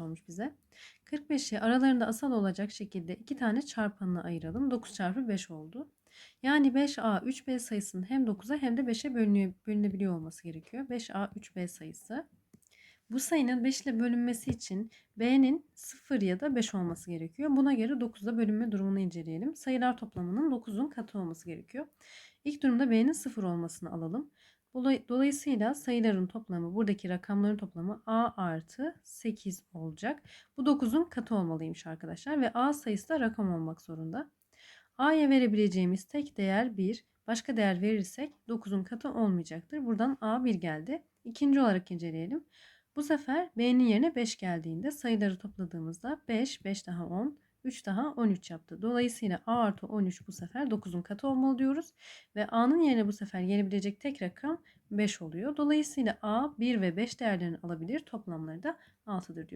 sormuş bize. 45'i aralarında asal olacak şekilde iki tane çarpanına ayıralım. 9 çarpı 5 oldu. Yani 5A 3B sayısının hem 9'a hem de 5'e bölünüyor, bölünebiliyor olması gerekiyor. 5A 3B sayısı. Bu sayının 5 ile bölünmesi için B'nin 0 ya da 5 olması gerekiyor. Buna göre 9'da bölünme durumunu inceleyelim. Sayılar toplamının 9'un katı olması gerekiyor. İlk durumda B'nin 0 olmasını alalım. Dolay- Dolayısıyla sayıların toplamı, buradaki rakamların toplamı A artı 8 olacak. Bu 9'un katı olmalıymış arkadaşlar ve A sayısı da rakam olmak zorunda. A'ya verebileceğimiz tek değer 1. Başka değer verirsek 9'un katı olmayacaktır. Buradan A 1 geldi. İkinci olarak inceleyelim. Bu sefer B'nin yerine 5 geldiğinde sayıları topladığımızda 5, 5 daha 10, 3 daha 13 yaptı. Dolayısıyla A artı 13 bu sefer 9'un katı olmalı diyoruz. Ve A'nın yerine bu sefer gelebilecek tek rakam 5 oluyor. Dolayısıyla A 1 ve 5 değerlerini alabilir. Toplamları da 6'dır diyoruz.